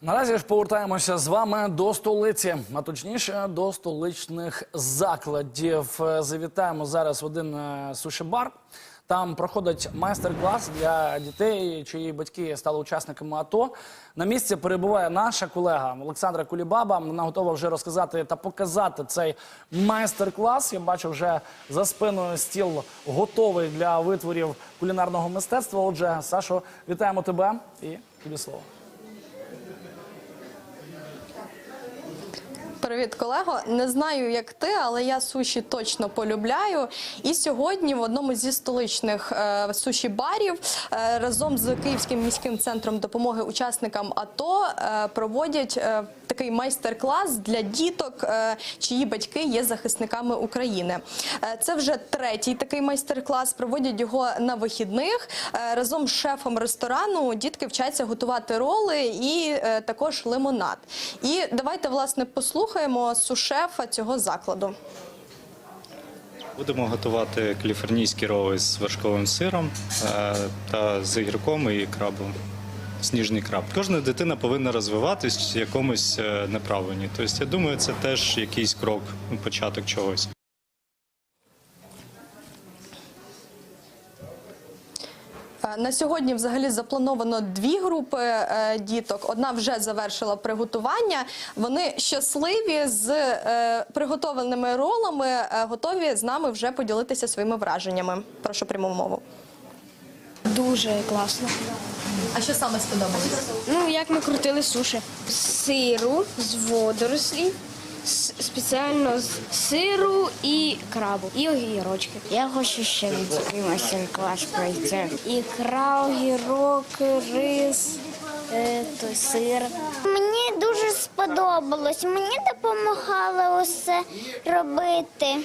Наразі ж повертаємося з вами до столиці, а точніше до столичних закладів. Е, Завітаємо зараз в один е, суші-бар. Там проходить майстер-клас для дітей, чиї батьки стали учасниками АТО. На місці перебуває наша колега Олександра Кулібаба. Вона готова вже розказати та показати цей майстер-клас. Я бачу вже за спиною стіл готовий для витворів кулінарного мистецтва. Отже, Сашо, вітаємо тебе і тобі слово. Привіт, колего. Не знаю, як ти, але я суші точно полюбляю. І сьогодні в одному зі столичних е, суші-барів е, разом з Київським міським центром допомоги учасникам АТО е, проводять е, такий майстер-клас для діток, е, чиї батьки є захисниками України. Е, це вже третій такий майстер-клас. Проводять його на вихідних. Е, разом з шефом ресторану дітки вчаться готувати роли і також лимонад. І давайте власне послухаємо сушефа цього закладу. Будемо готувати каліфорнійські роли з вершковим сиром та з гірком і крабом. Сніжний краб. Кожна дитина повинна розвиватись в якомусь е, направленні. Тобто, я думаю, це теж якийсь крок, ну, початок чогось. Е, На сьогодні взагалі заплановано дві групи е, діток. Одна вже завершила приготування. Вони щасливі з е, приготовленими ролами, е, готові з нами вже поділитися своїми враженнями. Прошу пряму мову. Дуже класно. А що саме сподобалося? Ну, як ми крутили суші. З Сиру, з водорослів, з- спеціально з сиру і крабу, і огірочки. Я хочу ще такий майстер-клас пройти. Ікра, огірок, рис, е, то сир. Мені дуже сподобалось. Мені допомагали усе робити.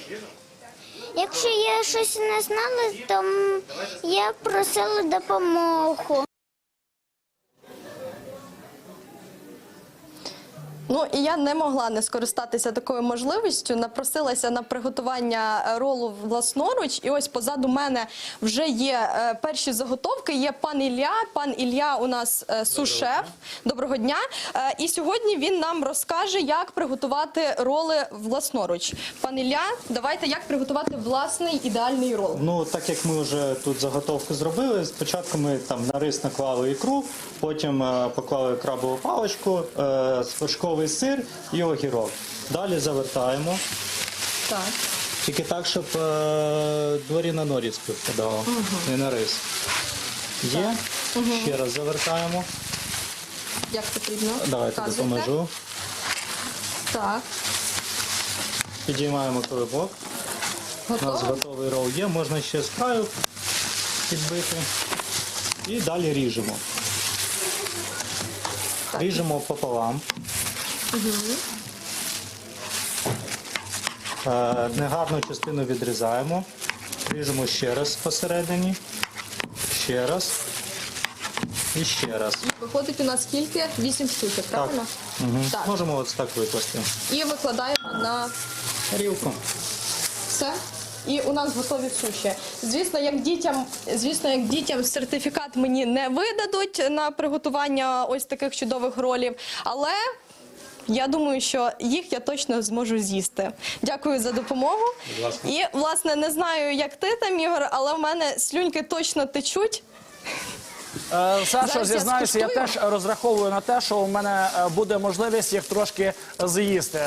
Якщо я щось не знала, то я просила допомогу. Ну і я не могла не скористатися такою можливістю. Напросилася на приготування е, ролу власноруч. І ось позаду мене вже є е, перші заготовки. Є пан Ілля. Пан Ілля у нас е, сушеф. Доброго дня. Е, І сьогодні він нам розкаже, як приготувати роли власноруч. Пан Ілля, давайте як приготувати власний ідеальний рол. Ну, так як ми вже тут заготовку зробили, спочатку ми там на рис наклали ікру, потім е, поклали крабову паличку, е, вершковий сир і огірок. Далі завертаємо. Так. Тільки так, щоб е, дворі на норізку впадало, не на рис. Є. Ще раз завертаємо. Як потрібно? Давайте Показуйте. допоможу. Так. Підіймаємо коробок. У нас готовий рол є, можна ще з краю підбити. І далі ріжемо. Ріжемо пополам. Е, Негарну частину відрізаємо. Ріжемо ще раз посередині. Ще раз. І ще раз. Виходить у нас скільки? Вісім штучок, правильно? Мгм. Так. Можемо ось так викласти. І викладаємо на Тарілку. все. І у нас готові суші. Звісно, як дітям, звісно, як дітям сертифікат мені не видадуть на приготування ось таких чудових ролів, але я думаю, що їх я точно зможу з'їсти. Дякую за допомогу. І власне не знаю, як ти там, Ігор, але в мене слюньки точно течуть. Саша, Сашо, Зараз я зізнаюся, я теж розраховую на те, що у мене е, буде можливість їх трошки з'їсти.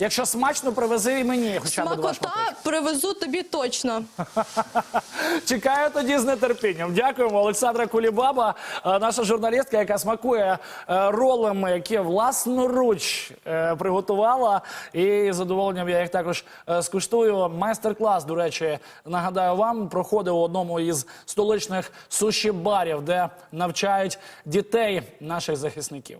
Якщо смачно, привези і мені хоча б два Смакота шматочки. привезу тобі точно. Чекаю тоді з нетерпінням. Дякуємо, Олександра Кулібаба, е, наша журналістка, яка смакує е, ролами, які власноруч е, приготувала. І з задоволенням я їх також е, скуштую. Майстер-клас, до речі, нагадаю вам, проходив у одному із столичних суші-барів, де навчають дітей наших захисників.